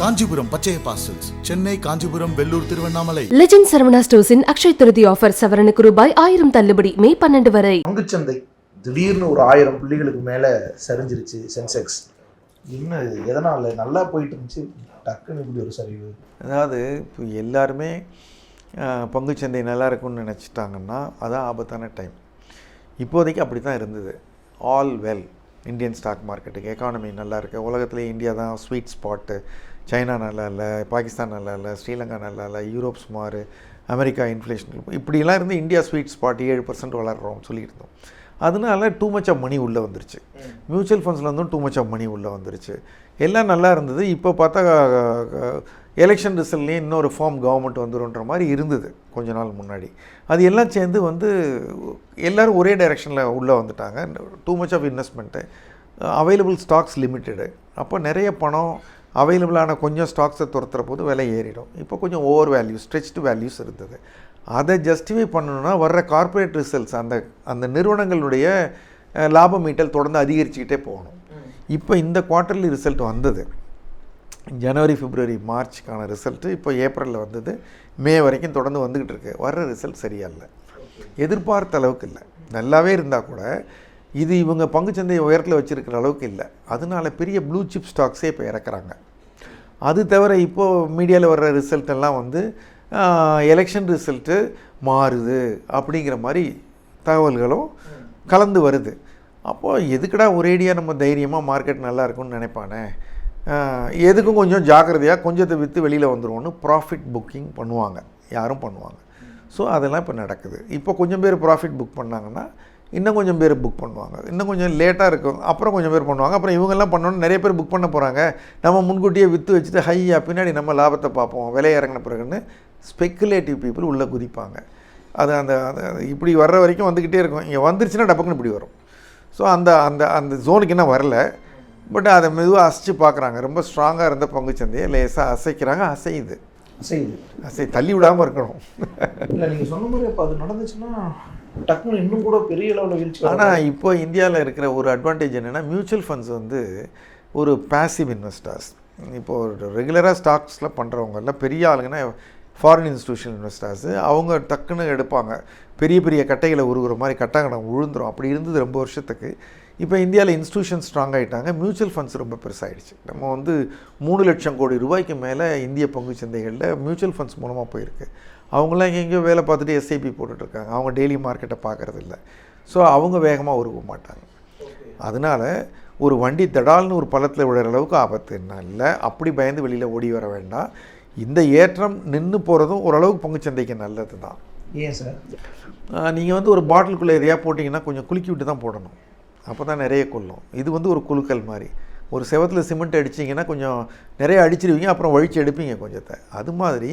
காஞ்சிபுரம் பச்சைய பாசல்ஸ் சென்னை காஞ்சிபுரம் வெள்ளூர் திருவண்ணாமலை. லெஜண்ட் சரவணா ஸ்டோர்ஸின் அக்ஷய் திருதி ஆஃபர் சவரனுக்கு ரூபாய் ஆயிரம் தள்ளுபடி மே பன்னெண்டு வரை. பங்குச்சந்தை திடீர்னு ஒரு ஆயிரம் புள்ளிகளுக்கு மேலே சரிஞ்சிருச்சு சென்செக்ஸ் என்ன எதனால்? நல்லா போயிட்டு இருந்துச்சு டக்குன்னு இப்படி ஒரு சரிவு. அதாவது இப்போ எல்லாருமே பங்குச்சந்தை நல்லா இருக்கும்னு நினச்சிட்டாங்கன்னா அதான் ஆபத்தான டைம் இப்போதைக்கு அப்படி தான் இருந்தது. ஆல் வெல் இந்தியன் ஸ்டாக் மார்க்கெட்டுக்கு எக்கானமி நல்லா இருக்குது உலகத்திலே இந்தியா தான் ஸ்வீட் ஸ்பாட்டு சைனா நல்லா இல்லை பாகிஸ்தான் நல்லா இல்லை ஸ்ரீலங்கா நல்லா இல்லை யூரோப் சுமார் அமெரிக்கா இன்ஃப்ளேஷன் இப்படிலாம் இருந்து இந்தியா ஸ்வீட் ஸ்பாட் ஏழு பர்சன்ட் வளர்கிறோம் சொல்லியிருந்தோம். அதனால டூ மச் ஆஃப் மணி உள்ளே வந்துருச்சு. மியூச்சுவல் ஃபண்ட்ஸ்லேருந்தும் டூ மச் ஆஃப் மணி உள்ளே வந்துருச்சு. எல்லாம் நல்லா இருந்தது. இப்போ பார்த்தா எலெக்ஷன் ரிசல்ட்லேயும் இன்னொரு ஃபார்ம் கவர்மெண்ட் வந்துருன்ற மாதிரி இருந்தது கொஞ்ச நாள் முன்னாடி. அது எல்லாம் சேர்ந்து வந்து எல்லோரும் ஒரே டைரெக்ஷனில் உள்ளே வந்துட்டாங்க. Too much of investment available stocks limited அப்போ நிறைய பணம் அவைலபிளான கொஞ்சம் ஸ்டாக்ஸை துரத்துற போது விலை ஏறிடும். இப்போ கொஞ்சம் ஓவர் வேல்யூ ஸ்ட்ரெச்டு வேல்யூஸ் இருந்தது. அதை ஜஸ்டிஃபை பண்ணணும்னா வர்ற கார்ப்பரேட் ரிசல்ட்ஸ் அந்த அந்த நிறுவனங்களுடைய லாபம் ஈட்டல் தொடர்ந்து அதிகரிச்சுக்கிட்டே போகணும். இப்போ இந்த குவார்ட்டர்லி ரிசல்ட் வந்தது. ஜனவரி பிப்ரவரி மார்ச்சுக்கான ரிசல்ட்டு இப்போ ஏப்ரலில் வந்தது. மே வரைக்கும் தொடர்ந்து வந்துக்கிட்டு இருக்கு. வர்ற ரிசல்ட் சரியா இல்லை. எதிர்பார்த்த அளவுக்கு இல்லை. நல்லாவே இருந்தால் கூட இது இவங்க பங்குச்சந்தையை உயரத்தில் வச்சுருக்கிற அளவுக்கு இல்லை. அதனால பெரிய ப்ளூ சிப் ஸ்டாக்ஸே இப்போ இறக்குறாங்க. அது தவிர இப்போது மீடியாவில் வர்ற ரிசல்ட் எல்லாம் வந்து எலெக்ஷன் ரிசல்ட்டு மாறுது அப்படிங்கிற மாதிரி தகவல்களும் கலந்து வருது. அப்போது எதுக்குடா ஒரேடியாக நம்ம தைரியமாக மார்க்கெட் நல்லா இருக்கும்னு நினைப்பானே? எதுக்கும் கொஞ்சம் ஜாக்கிரதையாக கொஞ்சத்தை விற்று வெளியில் வந்துருவோன்னு ப்ராஃபிட் புக்கிங் பண்ணுவாங்க. யாரும் பண்ணுவாங்க. ஸோ அதெல்லாம் இப்போ நடக்குது. இப்போ கொஞ்சம் பேர் ப்ராஃபிட் புக் பண்ணாங்கன்னா இன்னும் கொஞ்சம் பேர் புக் பண்ணுவாங்க. இன்னும் கொஞ்சம் லேட்டாக இருக்கும். அப்புறம் கொஞ்சம் பேர் பண்ணுவாங்க. அப்புறம் இவங்கெல்லாம் பண்ணோன்னு நிறைய பேர் புக் பண்ண போகிறாங்க நம்ம முன்கூட்டியே விற்று வச்சுட்டு ஹையாக பின்னாடி நம்ம லாபத்தை பார்ப்போம். விலை இறங்கின பிறகுன்னு ஸ்பெக்குலேட்டிவ் பீப்புள் உள்ளே குதிப்பாங்க. அது அந்த இப்படி வர்ற வரைக்கும் வந்துக்கிட்டே இருக்கும். இங்கே வந்துருச்சுன்னா டப்புக்குன்னு இப்படி வரும். ஸோ அந்த அந்த அந்த ஜோனுக்கு இன்னும் வரல. பட் அதை மெதுவாக அசைச்சு பார்க்குறாங்க. ரொம்ப ஸ்ட்ராங்காக இருந்த பங்குச்சந்தையை லேசாக அசைக்கிறாங்க. அசையுது. செய்யுது அசை தள்ளி விடாமல் இருக்கணும். இல்லை நீங்கள் சொன்ன மாதிரி அப்போ அது நடந்துச்சுன்னா டக்குன்னு இன்னும் கூட பெரிய அளவில் வீழ்ச்சி. ஆனால் இப்போ இந்தியாவில் இருக்கிற ஒரு அட்வான்டேஜ் என்னென்னா மியூச்சுவல் ஃபண்ட்ஸ் வந்து ஒரு பேசிவ் இன்வெஸ்டர்ஸ் இப்போது ரெகுலராக ஸ்டாக்ஸில் பண்ணுறவங்கெல்லாம் பெரிய ஆளுங்கன்னா ஃபாரின் இன்ஸ்டியூஷன் இன்வெஸ்டர்ஸு அவங்க டக்குன்னு எடுப்பாங்க பெரிய பெரிய கட்டைகளை உருகுற மாதிரி கட்டாங்கடம் விழுந்துரும் அப்படி இருந்தது ரொம்ப வருஷத்துக்கு. இப்போ இந்தியாவில் இன்ஸ்டியூஷன் ஸ்ட்ராங் ஆகிட்டாங்க மியூச்சுவல் ஃபண்ட்ஸ் ரொம்ப பெருசாகிடுச்சு நம்ம வந்து மூணு லட்சம் கோடி ரூபாய்க்கு மேலே இந்திய பங்கு சந்தைகளில் மியூச்சுவல் ஃபண்ட்ஸ் மூலமாக போயிருக்கு. அவங்களாம் எங்கெங்கேயோ வேலை பார்த்துட்டு எஸ்ஐபி போட்டுட்ருக்காங்க. அவங்க டெய்லி மார்க்கெட்டை பார்க்குறதில்ல. ஸோ அவங்க வேகமாக உருவ மாட்டாங்க. அதனால ஒரு வண்டி தடால்னு ஒரு பள்ளத்தில் விழுற அளவுக்கு ஆபத்து என்ன? இல்லை அப்படி பயந்து வெளியில் ஓடி வர வேண்டாம். இந்த ஏற்றம் நின்று போகிறதும் ஓரளவுக்கு பங்குச்சந்தைக்கு நல்லது தான் ஏன் சார்? நீங்கள் வந்து ஒரு பாட்டிலுக்குள்ளே எதையா போட்டிங்கன்னா கொஞ்சம் குலுக்கி விட்டு தான் போடணும். அப்போ தான் நிறைய கொள்ளும். இது வந்து ஒரு குலுக்கல் மாதிரி. ஒரு செவத்தில் சிமெண்ட் அடிச்சிங்கன்னா கொஞ்சம் நிறைய அடிச்சிருவீங்க அப்புறம் வழிச்சு எடுப்பீங்க கொஞ்சத்தை. அது மாதிரி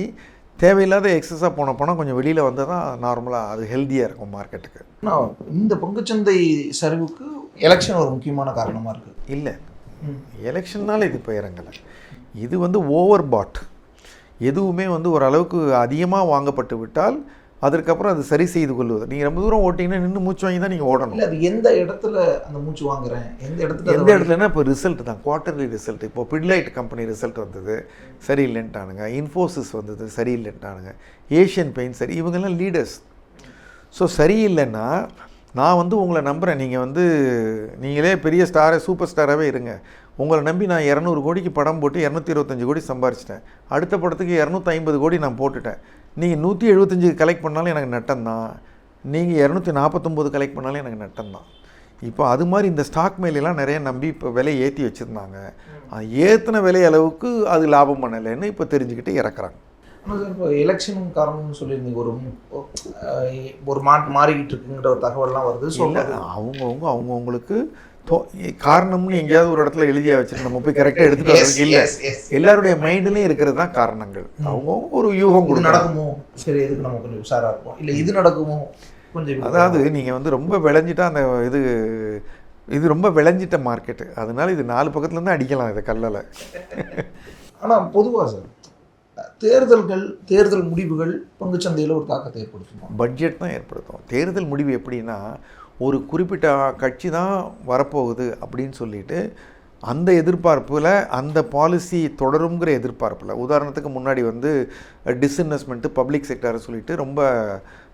தேவையில்லாத எக்ஸஸாக போன பணம் கொஞ்சம் வெளியில் வந்தால் தான் நார்மலாக அது ஹெல்த்தியாக இருக்கும் மார்க்கெட்டுக்கு ஆனால் இந்த பங்குச்சந்தை சரிவுக்கு எலெக்ஷன் ஒரு முக்கியமான காரணமாக இருக்குது இல்லை. எலெக்ஷன்னால இது இப்போ இறங்கலை. இது வந்து ஓவர் பாட் எதுவுமே வந்து ஓரளவுக்கு அதிகமாக வாங்கப்பட்டு விட்டால் அதற்கப்புறம் அது சரி செய்து கொள்வது. நீங்கள் ரொம்ப தூரம் ஓட்டிங்கன்னா நின்று மூச்சு வாங்கி தான் நீங்கள் ஓடணும். அது எந்த இடத்துல அந்த மூச்சு வாங்குறேன்? எந்த இடத்துல எந்த அதை இடத்துலனா இப்போ ரிசல்ட் தான். குவார்ட்டர்லி ரிசல்ட் இப்போ பிட்லைட் கம்பெனி ரிசல்ட் வந்தது சரியில்லைன்ட்டானுங்க. இன்ஃபோசிஸ் வந்தது சரியில்லைன்ட்டானுங்க. ஏஷியன் பெயிண்ட் சரி இவங்கெல்லாம் லீடர்ஸ் ஸோ சரியில்லைன்னா நான் வந்து உங்களை நம்புகிறேன் நீங்கள் வந்து நீங்களே பெரிய ஸ்டாரே சூப்பர் ஸ்டாராகவே இருங்க. உங்களை நம்பி நான் இரநூறு கோடிக்கு படம் போட்டு இரநூத்தி இருபத்தஞ்சு கோடி சம்பாரிச்சிட்டேன். அடுத்த படத்துக்கு இரநூத்தி ஐம்பது கோடி நான் போட்டுட்டேன். நீங்கள் நூற்றி எழுபத்தஞ்சு கலெக்ட் பண்ணாலும் எனக்கு நட்டம் தான். நீங்கள் இரநூத்தி நாற்பத்தொம்போது கலெக்ட் பண்ணாலும் எனக்கு நட்டம் தான். இப்போ அது மாதிரி இந்த ஸ்டாக் மேலெல்லாம் நிறைய நம்பி இப்போ விலை ஏற்றி வச்சுருந்தாங்க. அது ஏற்றின விலை அளவுக்கு அது லாபம் பண்ணலைன்னு இப்போ தெரிஞ்சுக்கிட்டு இறக்குறாங்க. இப்போ எலெக்ஷனும் காரணம்னு சொல்லியிருந்தீங்க. ஒரு மு- ஒரு மாட்டு மாறிக்கிட்டு இருக்குங்கிற ஒரு தகவல்லாம் வருது. ஸோ அவங்கவுங்க அவங்கவுங்களுக்கு காரணம்னு எங்கேயாவது ஒரு இடத்துல எழுதியா வச்சுட்டு நம்ம போய் கரெக்டாக வரதுக்கு இல்லை. எல்லாருடைய மைண்ட்லேயும் இருக்கிறது தான் காரணங்கள். அவங்கவுங்க ஒரு யூகம் கொடுக்குறாங்க. நடக்குமோ? சரி எதுக்கு நம்ம கொஞ்சம் உஷாரா இருப்போம். இல்லை இது நடக்குமோ? கொஞ்சம் அதாவது நீங்கள் வந்து ரொம்ப விளைஞ்சிட்டா அந்த இது இது ரொம்ப விளைஞ்சிட்ட மார்க்கெட்டு அதனால இது நாலு பக்கத்துலேருந்து அடிக்கலாம் இதை கல்லலை. ஆனால் பொதுவாக சார் தேர்தல்கள் தேர்தல் முடிவுகள் பங்குச்சந்தையில் ஒரு தாக்கத்தை ஏற்படுத்தும்? பட்ஜெட் தான் ஏற்படுத்தும். தேர்தல் முடிவு எப்படின்னா ஒரு குறிப்பிட்ட கட்சி தான் வரப்போகுது அப்படின்னு சொல்லிட்டு அந்த எதிர்பார்ப்பில் அந்த பாலிசி தொடருங்கிற எதிர்பார்ப்பில் உதாரணத்துக்கு முன்னாடி வந்து டிஸ்இன்வெஸ்ட்மெண்ட்டு பப்ளிக் செக்டரை சொல்லிட்டு ரொம்ப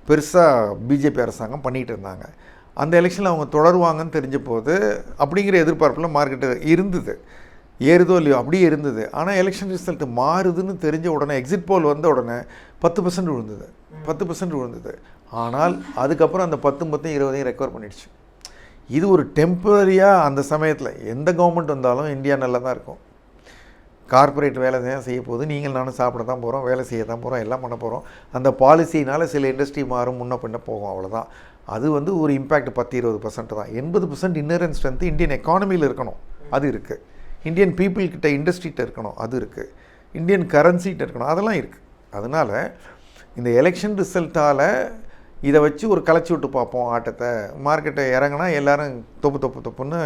பெருசாக பிஜேபி அரசாங்கம் பண்ணிகிட்டு இருந்தாங்க. அந்த எலெக்ஷனில் அவங்க தொடருவாங்கன்னு தெரிஞ்ச போது அப்படிங்கிற எதிர்பார்ப்பில் மார்க்கெட்டு இருந்தது. ஏறுதோ இல்லையோ அப்படியே இருந்தது. ஆனால் எலெக்ஷன் ரிசல்ட் மாறுதுன்னு தெரிஞ்ச உடனே எக்ஸிட் போல் வந்த உடனே பத்து பர்சன்ட் விழுந்தது. பத்து பர்சன்ட் விழுந்தது. ஆனால் அதுக்கப்புறம் அந்த பத்து பத்தையும் இருபதையும் ரெக்கவர் பண்ணிடுச்சு. இது ஒரு டெம்பரரியாக அந்த சமயத்தில் எந்த கவர்மெண்ட் வந்தாலும் இந்தியா நல்லா தான் இருக்கும். கார்ப்பரேட் வேலை தான் செய்ய போகுது. நீங்கள் நானும் சாப்பிட தான் போகிறோம் வேலை செய்ய தான் போகிறோம் எல்லாம் பண்ண போகிறோம் அந்த பாலிசினால் சில இண்டஸ்ட்ரி மாறும் முன்ன பின்ன போகும் அவ்வளோதான் அது வந்து ஒரு இம்பேக்ட் பத்து இருபது பர்சன்ட் தான். எண்பது பர்சன்ட் இன்னரன் ஸ்ட்ரென்த்து இந்தியன் எக்கானமியில் இருக்கணும். அது இருக்குது இந்தியன் பீப்புள் கிட்ட இண்டஸ்ட்ரிகிட்ட இருக்கணும் அது இருக்குது இந்தியன் கரன்சிகிட்ட இருக்கணும் அதெல்லாம் இருக்குது அதனால் இந்த எலெக்ஷன் ரிசல்ட்டால் இதை வச்சு ஒரு கலைச்சி விட்டு பார்ப்போம் ஆட்டத்தை. மார்க்கெட்டை இறங்கினா எல்லாரும் தொப்பு தொப்பு தொப்புன்னு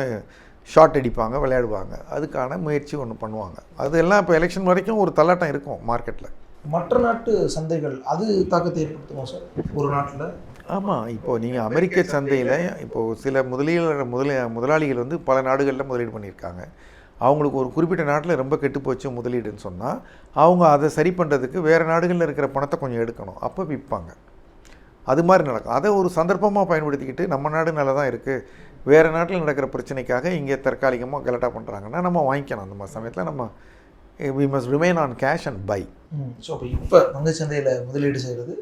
ஷார்ட் அடிப்பாங்க விளையாடுவாங்க. அதுக்கான முயற்சி ஒன்று பண்ணுவாங்க. அதெல்லாம் இப்போ எலெக்ஷன் வரைக்கும் ஒரு தள்ளாட்டம் இருக்கும் மார்க்கெட்டில் மற்ற நாட்டு சந்தைகள் அது தாக்கத்தை ஏற்படுத்துமா சார் ஒரு நாட்டில்? ஆமாம் இப்போது நீங்கள் அமெரிக்க சந்தையில் இப்போது சில முதலீடு முதலி முதலாளிகள் வந்து பல நாடுகளில் முதலீடு பண்ணியிருக்காங்க. அவங்களுக்கு ஒரு குறிப்பிட்ட நாட்டில் ரொம்ப கெட்டு போச்சு முதலீடுன்னு சொன்னால் அவங்க அதை சரி பண்ணுறதுக்கு வேறு நாடுகளில் இருக்கிற பணத்தை கொஞ்சம் எடுக்கணும். அப்போ விற்பாங்க அது மாதிரி நடக்கும். அதை ஒரு சந்தர்ப்பமாக பயன்படுத்திக்கிட்டு நம்ம நாடு நல்லா தான் இருக்குது வேறு நாட்டில் நடக்கிற பிரச்சனைக்காக இங்கே தற்காலிகமாக கலட்டாக பண்ணுறாங்கன்னா நம்ம வாங்கிக்கணும். அந்த மாதிரி சமயத்தில் நம்ம we must remain on cash and buy so அப்போ இப்போ பங்குச்சந்தையில் முதலீடு செய்கிறது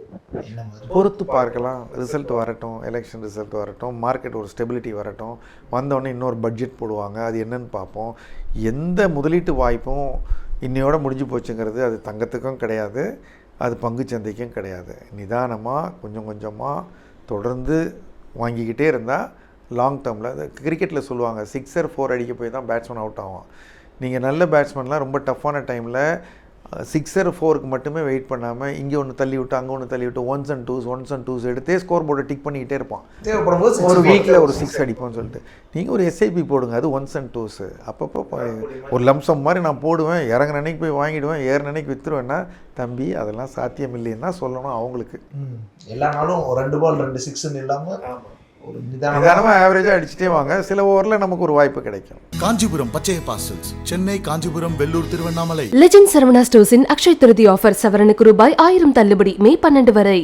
பொறுத்து பார்க்கலாம். ரிசல்ட் வரட்டும் எலெக்ஷன் ரிசல்ட் வரட்டும் மார்க்கெட் ஒரு ஸ்டெபிலிட்டி வரட்டும். வந்தோடனே இன்னொரு பட்ஜெட் போடுவாங்க. அது என்னன்னு பார்ப்போம். எந்த முதலீட்டு வாய்ப்பும் இன்னையோட முடிஞ்சு போச்சுங்கிறது அது தங்கத்துக்கும் கிடையாது அது பங்குச்சந்தைக்கும் கிடையாது. நிதானமாக கொஞ்சம் கொஞ்சமாக தொடர்ந்து வாங்கிக்கிட்டே இருந்தால் லாங் டேர்மில் அது கிரிக்கெட்டில் சொல்லுவாங்க சிக்ஸர் ஃபோர் அடிக்க போய் தான் பேட்ஸ்மேன் அவுட் ஆகும் நீங்கள் நல்ல பேட்ஸ்மேன்லாம் ரொம்ப டஃப்பான டைமில் சிக்ஸர் ஃபோருக்கு மட்டுமே வெயிட் பண்ணாமல் இங்கே ஒன்று தள்ளி விட்டு அங்கே ஒன்று தள்ளி விட்டு ones and twos ones and twos எடுத்தே ஸ்கோர் போர்டை டிக் பண்ணிக்கிட்டே இருப்பான். தேவைப்படும் ஒரு வீக்கில் ஒரு சிக்ஸ் அடிப்போம்னு சொல்லிட்டு. நீங்கள் ஒரு எஸ்ஐபி போடுங்க அது ஒன்ஸ் அண்ட் டூஸு அப்பப்போ ஒரு லம்சம் மாதிரி நான் போடுவேன் இறங்குற அன்னைக்கு போய் வாங்கிடுவேன் ஏறுன அன்னைக்கு விற்றுருவேன்னா தம்பி அதெல்லாம் சாத்தியம் இல்லைன்னு தான் சொல்லணும் அவங்களுக்கு. ம். எல்லா நாளும் ரெண்டு பால் ரெண்டு சிக்ஸ்ன்னு இல்லாமல் ஒரு நிதானம் நிதானமாக ஆவரேஜாக அடிச்சுட்டே வாங்க. சில ஓவரில் நமக்கு ஒரு வாய்ப்பு கிடைக்கும். காஞ்சிபுரம் பச்சைய பார்சல்ஸ் சென்னை காஞ்சிபுரம் வெள்ளூர் திருவண்ணாமலை. லெஜெண்ட் சரவணா ஸ்டோர்ஸின் அக்ஷய் திருதி ஆஃபர் சவரனுக்கு ரூபாய் ஆயிரம் தள்ளுபடி மே பன்னெண்டு வரை.